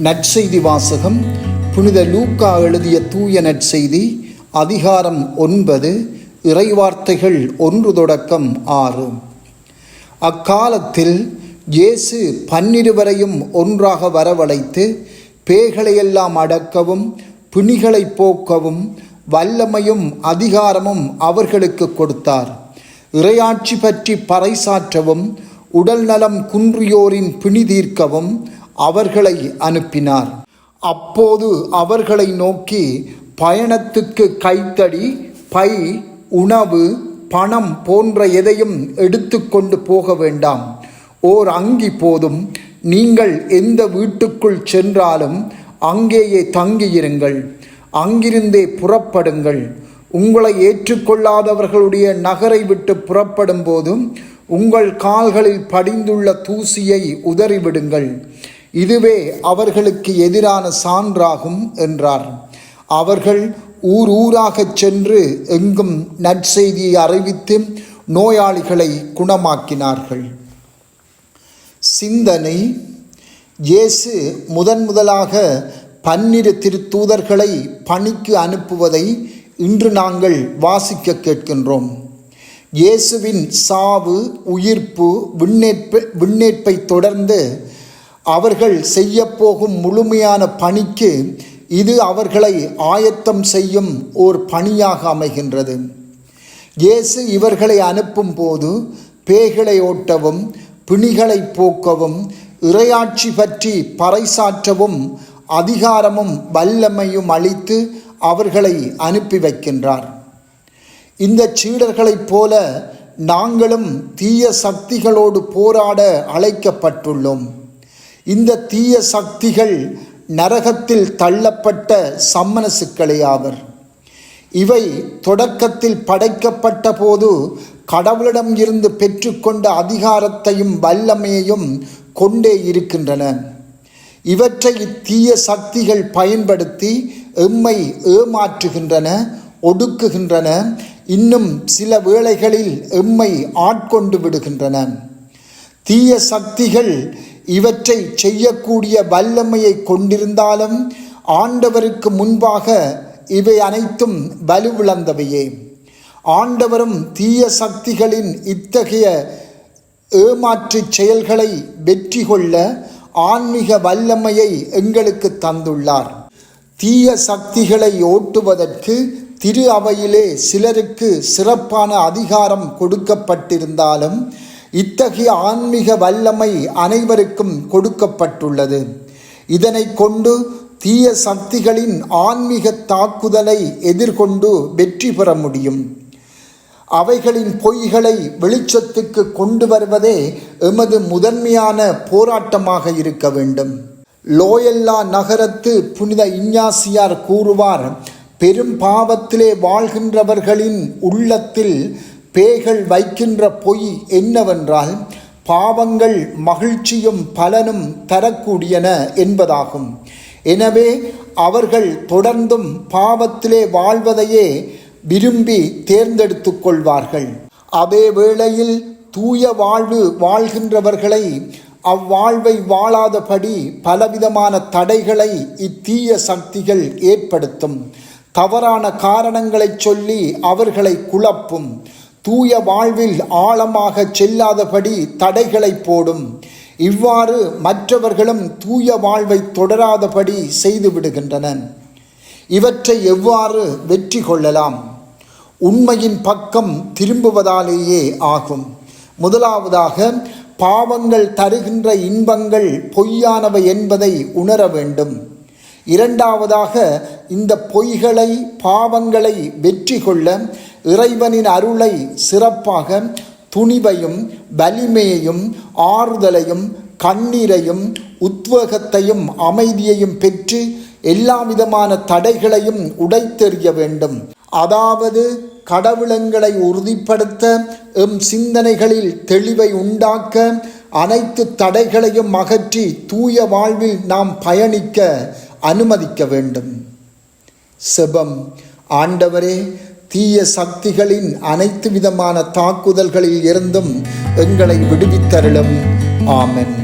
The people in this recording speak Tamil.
நற்செய்தி வாசகம் புனித லூக்கா எழுதிய தூய நற்செய்தி அதிகாரம் ஒன்பது இறைவார்த்தைகள் ஒன்று தொடக்கம் ஆறு. அக்காலத்தில் இயேசு பன்னிருவரையும் ஒன்றாக வரவழைத்து பேய்களையெல்லாம் அடக்கவும் பிணிகளை போக்கவும் வல்லமையும் அதிகாரமும் அவர்களுக்கு கொடுத்தார். இறையாட்சி பற்றி பறைசாற்றவும் உடல் நலம் குன்றியோரின் பிணி தீர்க்கவும் அவர்களை அனுப்பினார். அப்போது அவர்களை நோக்கி பயணத்துக்கு கைத்தடி பை உணவு பணம் போன்ற எதையும் எடுத்துக்கொண்டு போக வேண்டாம். ஓர் அங்கி போதும். நீங்கள் எந்த வீட்டுக்குள் சென்றாலும் அங்கேயே தங்கியிருங்கள். அங்கிருந்தே புறப்படுங்கள். உங்களை ஏற்றுக்கொள்ளாதவர்களுடைய நகரை விட்டு புறப்படும் போதும் உங்கள் கால்களில் படிந்துள்ள தூசியை உதறிவிடுங்கள். இதுவே அவர்களுக்கு எதிரான சான்றாகும் என்றார். அவர்கள் ஊர் ஊராகச் சென்று எங்கும் நற்செய்தியை அறிவித்து நோயாளிகளை குணமாக்கினார்கள். சிந்தனை இயேசு முதன் முதலாக பன்னிரு திருத்தூதர்களை பணிக்கு அனுப்புவதை இன்று நாங்கள் வாசிக்க கேட்கின்றோம். இயேசுவின் சாவு உயிர்ப்பு விண்ணேற்ப விண்ணேற்பை தொடர்ந்து அவர்கள் செய்யப்போகும் முழுமையான பணிக்கு இது அவர்களை ஆயத்தம் செய்யும் ஓர் பணியாக அமைகின்றது. இயேசு இவர்களை அனுப்பும் போது பேய்களை ஓட்டவும் பிணிகளை போக்கவும் இறையாட்சி பற்றி பறைசாற்றவும் அதிகாரமும் வல்லமையும் அளித்து அவர்களை அனுப்பி வைக்கின்றார். இந்த சீடர்களைப் போல நாங்களும் தீய சக்திகளோடு போராட அழைக்கப்பட்டுள்ளோம். இந்த தீய சக்திகள் நரகத்தில் தள்ளப்பட்ட சம்மனசுக்களே ஆவர். இவை தொடக்கத்தில் படைக்கப்பட்ட போது கடவுளிடம் இருந்து பெற்றுக்கொண்ட அதிகாரத்தையும் வல்லமையையும் கொண்டே இருக்கின்றன. இவற்றை தீய சக்திகள் பயன்படுத்தி எம்மை ஏமாற்றுகின்றன ஒடுக்குகின்றன இன்னும் சில வேளைகளில் எம்மை ஆட்கொண்டு விடுகின்றன. தீய சக்திகள் இவற்றை செய்யக்கூடிய வல்லமையை கொண்டிருந்தாலும் ஆண்டவருக்கு முன்பாக இவை அனைத்தும் வலுவிழந்தவையே. ஆண்டவரும் தீய சக்திகளின் இத்தகைய ஏமாற்று செயல்களை வெற்றி கொள்ள ஆன்மீக வல்லமையை எங்களுக்கு தந்துள்ளார். தீய சக்திகளை ஓட்டுவதற்கு திரு அவையிலே சிலருக்கு சிறப்பான அதிகாரம் கொடுக்கப்பட்டிருந்தாலும் இத்தகைய ஆன்மீக வல்லமை அனைவருக்கும் கொடுக்கப்பட்டுள்ளது. இதனை கொண்டு தீய சக்திகளின் ஆன்மீக தாக்குதலை எதிர்கொண்டு வெற்றி பெற முடியும். அவைகளின் பொய்களை வெளிச்சத்துக்கு கொண்டு வருவதே எமது முதன்மையான போராட்டமாக இருக்க வேண்டும். லோயல்லா நகரத்து புனித இஞ்ஞாசியார் கூறுவார் பெரும் பாவத்திலே வாழ்கின்றவர்களின் உள்ளத்தில் பேய்கள் வைக்கின்ற பொய் என்னவென்றால் பாவங்கள் மகிழ்ச்சியும் பலனும் தரக்கூடியன என்பதாகும். எனவே அவர்கள் தொடர்ந்தும் பாவத்திலே வாழ்வதையே விரும்பி தேர்ந்தெடுத்து கொள்வார்கள். அதே வேளையில் தூய வாழ்வு வாழ்கின்றவர்களை அவ்வாழ்வை வாழாதபடி பலவிதமான தடைகளை இத்தீய சக்திகள் ஏற்படுத்தும். தவறான காரணங்களை சொல்லி அவர்களை குழப்பும். தூய வாழ்வில் ஆழமாக செல்லாதபடி தடைகளை போடும். இவ்வாறு மற்றவர்களும் தூய வாழ்வை தொடராதபடி செய்துவிடுகின்றனர் இவற்றை எவ்வாறு வெற்றி கொள்ளலாம்? உண்மையின் பக்கம் திரும்புவதாலேயே ஆகும். முதலாவதாக பாவங்கள் தருகின்ற இன்பங்கள் பொய்யானவை என்பதை உணர வேண்டும். இரண்டாவதாக இந்த பொய்களை பாவங்களை வெற்றி கொள்ள இறைவனின் அருளை சிறப்பாக துணிவையும் வலிமையையும் ஆறுதலையும் கண்ணீரையும் உத்வேகத்தையும் அமைதியையும் பெற்று எல்லா விதமான தடைகளையும் உடைத்தெறிய வேண்டும். அதாவது கடவுளங்களை உறுதிப்படுத்த எம் சிந்தனைகளில் தெளிவை உண்டாக்க அனைத்து தடைகளையும் அகற்றி தூய வாழ்வில் நாம் பயணிக்க அனுமதிக்க வேண்டும். செபம். ஆண்டவரே தீய சக்திகளின் அனைத்து விதமான தாக்குதல்களில் இருந்தும் எங்களை விடுவித்தருளும். ஆமென்.